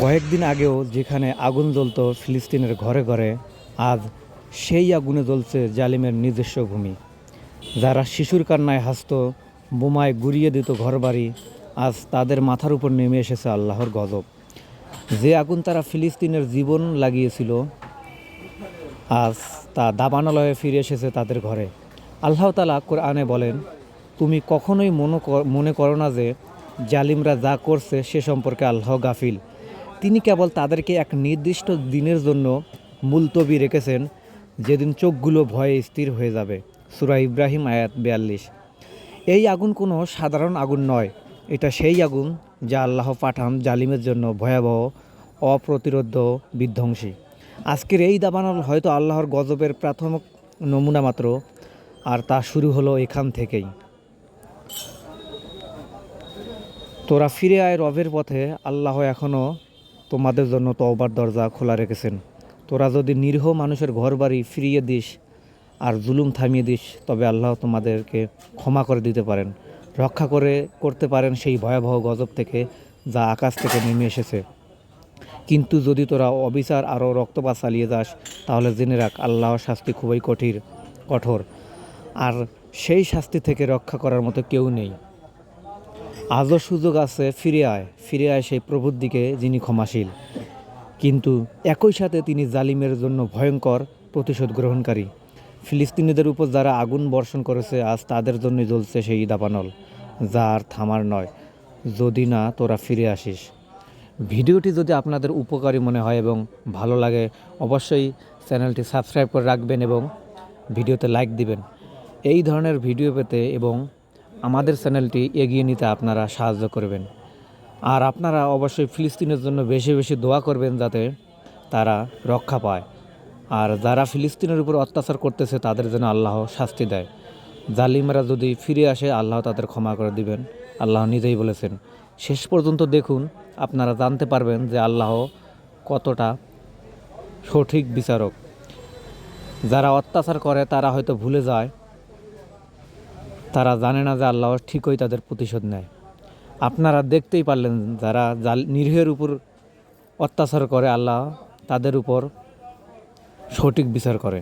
কয়েকদিন আগেও যেখানে আগুন জ্বলতো ফিলিস্তিনের ঘরে ঘরে, আজ সেই আগুনে জ্বলছে জালিমের নিজস্ব ভূমি। যারা শিশুর কান্নায় হাসত, বোমায় গুড়িয়ে দিত ঘরবাড়ি, আজ তাদের মাথার উপর নেমে এসেছে আল্লাহর গজব। যে আগুন তারা ফিলিস্তিনের জীবন লাগিয়েছিল, আজ তা দাবানালয়ে ফিরে এসেছে তাদের ঘরে। আল্লাহ তালা কোরআনে বলেন, তুমি কখনোই মনে কর- মনে করো না যে জালিমরা যা করছে সে সম্পর্কে আল্লাহ গাফিল। তিনি কেবল তাদেরকে এক নির্দিষ্ট দিনের জন্য মুলতবি রেখেছেন, যেদিন চোখগুলো ভয়ে স্থির হয়ে যাবে। সুরা ইব্রাহিম আয়াত বিয়াল্লিশ। এই আগুন কোনো সাধারণ আগুন নয়। এটা সেই আগুন যা আল্লাহ পাঠান জালিমের জন্য ভয়াবহ অপ্রতিরোধ বিধ্বংসী। আজকের এই দাবানল হয়তো আল্লাহর গজবের প্রাথমিক নমুনা মাত্র, আর তা শুরু হলো এখান থেকেই। তোরা ফিরে আয় রবের পথে, আল্লাহ এখনও তোমাদের জন্য তওবার দরজা খোলা রেখেছেন। তোরা যদি নিরীহ মানুষের ঘর বাড়ি ফিরিয়ে দিস আর জুলুম থামিয়ে দিস, তবে আল্লাহ তোমাদেরকে ক্ষমা করে দিতে পারেন। রক্ষা করে করতে পারেন সেই ভয়াবহ গজব থেকে যা আকাশ থেকে নেমে এসেছে। কিন্তু যদি তোরা অবিচার আরও রক্তপাত চালিয়ে যাস, তাহলে জেনে রাখ, আল্লাহর শাস্তি খুবই কঠিন কঠোর। আর সেই শাস্তি থেকে রক্ষা করার মতো কেউ নেই। আজও সুযোগ আছে ফিরে আয় ফিরে আয় সেই প্রভুর দিকে যিনি ক্ষমাশীল। কিন্তু একই সাথে তিনি জালিমের জন্য ভয়ঙ্কর প্রতিশোধ গ্রহণকারী। ফিলিস্তিনিদের উপর যারা আগুন বর্ষণ করেছে, আজ তাদের জন্যই জ্বলছে সেই দাবানল, যা আর থামার নয়, যদি না তোরা ফিরে আসিস। ভিডিওটি যদি আপনাদের উপকারী মনে হয় এবং ভালো লাগে, অবশ্যই চ্যানেলটি সাবস্ক্রাইব করে রাখবেন এবং ভিডিওতে লাইক দিবেন। এই ধরনের ভিডিও পেতে এবং আমাদের চ্যানেলটি এগিয়ে নিতে আপনারা সাহায্য করবেন। আর আপনারা অবশ্যই ফিলিস্তিনের জন্য বেশি বেশি দোয়া করবেন যাতে তারা রক্ষা পায়। আর যারা ফিলিস্তিনের উপর অত্যাচার করতেছে, তাদের জন্য আল্লাহ শাস্তি দেয়। জালিমরা যদি ফিরে আসে, আল্লাহ তাদের ক্ষমা করে দিবেন। আল্লাহ নিজেই বলেছেন। শেষ পর্যন্ত দেখুন, আপনারা জানতে পারবেন যে আল্লাহ কতটা সঠিক বিচারক। যারা অত্যাচার করে, তারা হয়তো ভুলে যায়। তারা জানে না যে আল্লাহ ঠিকই তাদের প্রতিশোধ নেয়। আপনারা দেখতেই পারলেন যারা জাল, নিরীহের উপর অত্যাচার করে, আল্লাহ তাদের উপর সঠিক বিচার করে।